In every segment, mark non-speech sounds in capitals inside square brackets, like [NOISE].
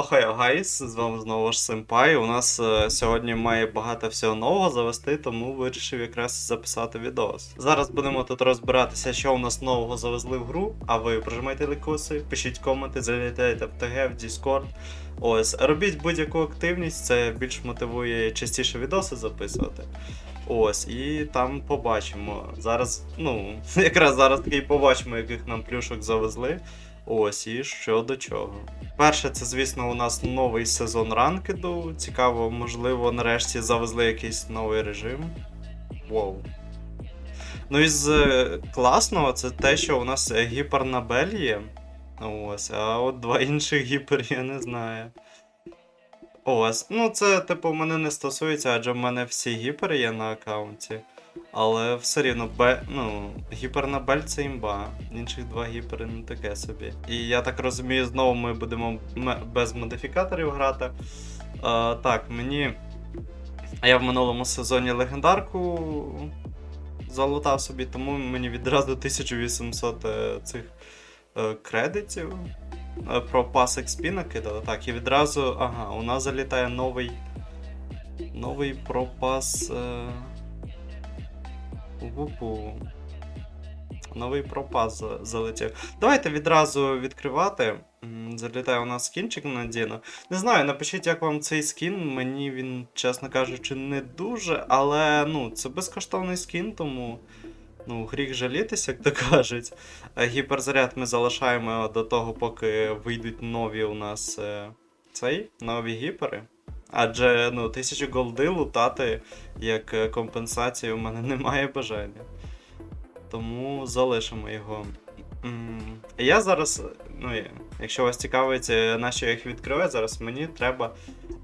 Охай, гайс, з вами знову ж Симпай. У нас е, сьогодні має багато всього нового завести, тому вирішив якраз записати відос. Зараз будемо тут розбиратися, що у нас нового завезли в гру. А ви прожимайте лайкоси, пишіть коменти, залітайте в ТГ, в Discord. Ось, робіть будь-яку активність, це більш мотивує частіше відоси записувати. Ось, і там побачимо. Зараз, ну, [LAUGHS] якраз зараз таки побачимо, яких нам плюшок завезли. Ось і що до чого. Перше, це, звісно, у нас новий сезон ранкеду. Цікаво, можливо, нарешті завезли якийсь новий режим. Воу. Ну із е, класного, це те, що у нас гіпернабель є. Ось, а от два інших гіпер я не знаю. Ось. Ну, це, типу, мене не стосується, адже в мене всі гіпери є на аккаунті. Але все рівно, бе, ну, гіпернабель це імба. Інших два гіпери не таке собі. І я так розумію, знову ми будемо без модифікаторів грати. А, так, мені. Я в минулому сезоні легендарку залутав собі, тому мені відразу 1800 е, цих е, кредитів. е, Про пас XP накидали. Так, і відразу. Ага, у нас залітає новий. Новий пропас. Е... Вупу. Новий пропас залетів. Давайте відразу відкривати. Залітає у нас скінчик на Діно. Не знаю, напишіть, як вам цей скін. Мені він, чесно кажучи, не дуже, але ну, це безкоштовний скін, тому ну, гріх жалітися, як то кажуть. Е, Гіперзаряд ми залишаємо до того, поки вийдуть нові у нас е, цей, нові гіпери. Адже ну, тисячу голди лутати як е, компенсацію у мене [LAUGHS] немає бажання. Тому залишимо його. Я зараз, ну, якщо вас цікавить, е, на я їх відкриваю, зараз мені треба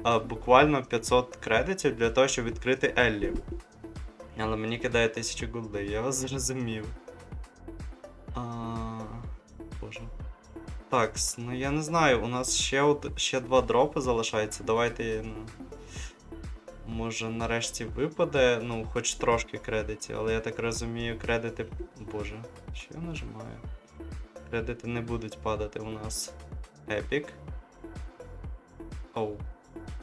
а, буквально 500 кредитів для того, щоб відкрити Еллі. Але мені кидає 1000 голди, я вас зрозумів. А, Боже. Так, ну я не знаю, у нас ще, от, ще два дропи залишаються. Давайте, ну. Може, нарешті випаде, ну, хоч трошки кредитів, але я так розумію, кредити. Боже, що я нажимаю? Кредити не будуть падати у нас. Епік. Оу.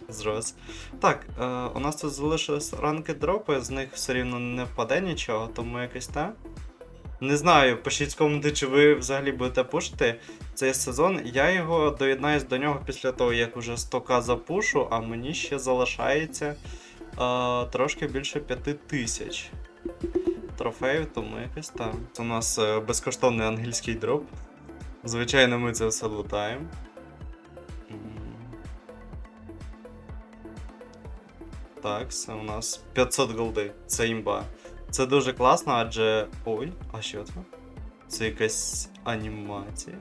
Зрос. Так, е, у нас тут залишились ранки дропи, з них все рівно не впаде нічого, тому якось так. Не знаю, пишіть коменти, чи ви взагалі будете пушити цей сезон. Я його доєднаюсь до нього після того, як уже 100к запушу, а мені ще залишається е, трошки більше 5 тисяч трофеїв, тому якось там. Це у нас е, безкоштовний англійський дроп. Звичайно, ми це все лутаємо. Так, це у нас 500 голди. Це імба. Це дуже класно, адже. Ой, а що це? Це якась анімація.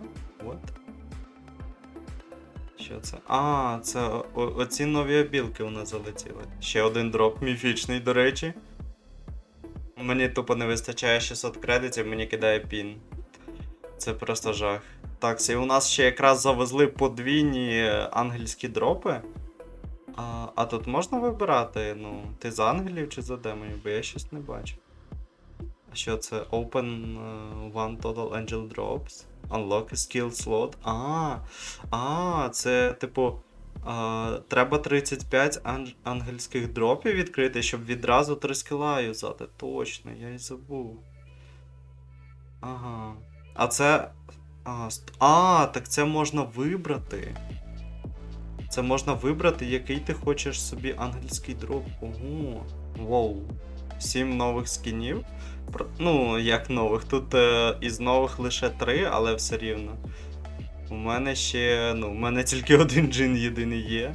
What? Що це? А, це оці нові обілки у нас залетіли. Ще один дроп міфічний, до речі. Мені тупо не вистачає 600 кредитів, мені кидає пін. Це просто жах. Так, і у нас ще якраз завезли подвійні е, ангельські дропи. А, а тут можна вибирати, ну, ти за ангелів чи за демонів, бо я щось не бачу. А що це? Open е, one total angel drops. Unlock skill slot. А, а, це типу. А, треба 35 ан- ангельських дропів відкрити, щоб відразу 3 скіла юзати. Точно, я й забув. Ага. А це. А, а, так це можна вибрати. Це можна вибрати, який ти хочеш собі ангельський дроп. Ого. Воу. Сім нових скінів. Ну, як нових. Тут е, із нових лише три, але все рівно. У мене ще. Ну, у мене тільки [LAUGHS] один джин єдиний є.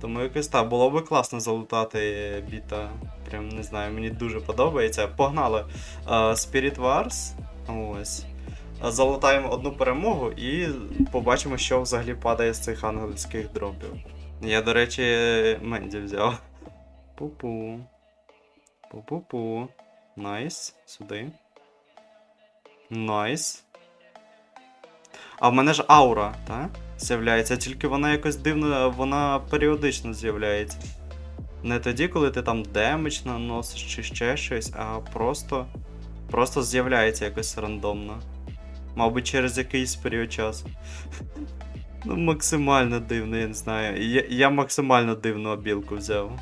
Тому якось так, було би класно залутати біта. Прям не знаю, мені дуже подобається. Погнали. Е, Spirit Wars. Ось. Залутаємо одну перемогу і побачимо, що взагалі падає з цих ангельських дропів. Я, до речі, Менді взяв. Пу-пу. Пу-пу-пу. Найс. Сюди. Найс. А в мене ж аура, так? З'являється, тільки вона якось дивно, вона періодично з'являється. Не тоді, коли ти там демедж наносиш чи ще щось, а просто. Просто з'являється якось рандомно. Мабуть, через якийсь період часу. Ну, максимально дивно, я не знаю. Я, я максимально дивну обілку взяв.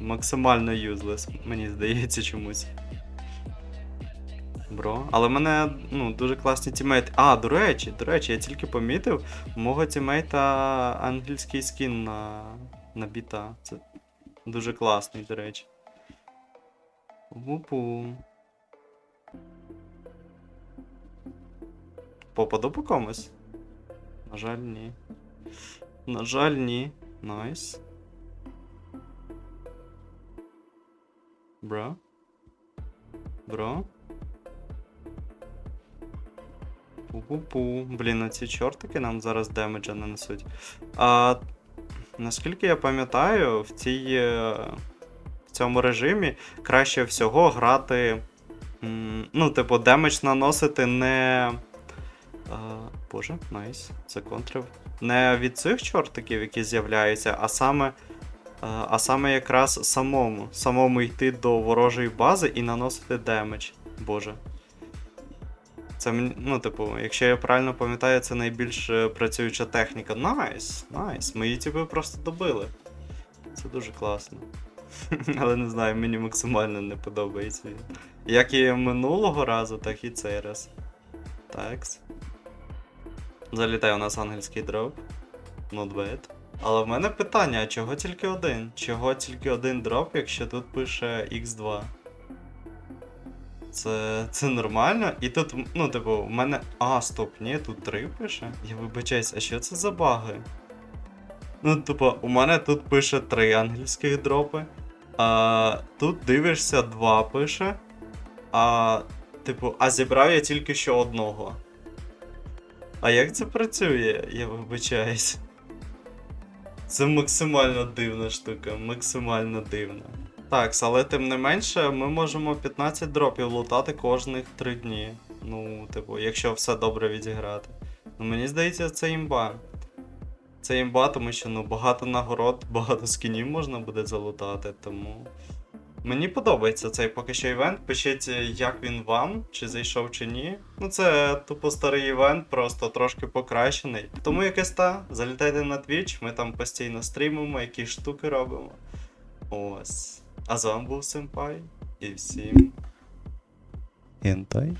Максимально юзлес, мені здається чомусь. Бро. Але в мене ну, дуже класні тімейти. А, до речі, до речі, я тільки помітив, у мого тімейта англійський скін на, на біта. Це дуже класний, до речі. Вупу. Попаду по комусь? На жаль, ні. На жаль, ні. Найс. Бро. Бро. Пу-пу-пу. Блін, а ці чортики нам зараз демеджа нанесуть. А, наскільки я пам'ятаю, в цій. е, В цьому режимі краще всього грати. Ну, типу, демедж наносити не. А, боже, найс, це контрив. Не від цих чортиків, які з'являються, а саме. а, саме якраз самому. Самому йти до ворожої бази і наносити демедж. Боже. Це ну, типу, якщо я правильно пам'ятаю, це найбільш е, працююча техніка. Найс, найс. Ми її типу просто добили. Це дуже класно. [LAUGHS] Але не знаю, мені максимально не подобається. Як і минулого разу, так і цей раз. Такс. Залітає у нас ангельський дроп. Not. Але в мене питання, а чого тільки один? Чого тільки один дроп, якщо тут пише X2? Це, це нормально? І тут, ну, типу, в мене. А, стоп, ні, тут 3 пише. Я вибачаюсь, а що це за баги? Ну, типу, у мене тут пише 3 англійських дропи. А, тут дивишся 2 пише. А, типу, а зібрав я тільки що одного. А як це працює? Я вибачаюсь. Це максимально дивна штука, максимально дивна. Так, але тим не менше, ми можемо 15 дропів лутати кожних 3 дні. Ну, типу, якщо все добре відіграти. Ну, мені здається, це імба. Це імба, тому що ну, багато нагород, [LAUGHS] багато скінів можна буде залутати, тому. Мені подобається цей поки що івент. Пишіть, як він вам, чи зайшов, чи ні. Ну, це тупо старий івент, просто трошки покращений. Тому якесь та, залітайте на Twitch, ми там постійно стрімимо, якісь штуки робимо. Ось. А з вами був Сенпай. І всім. Інтай.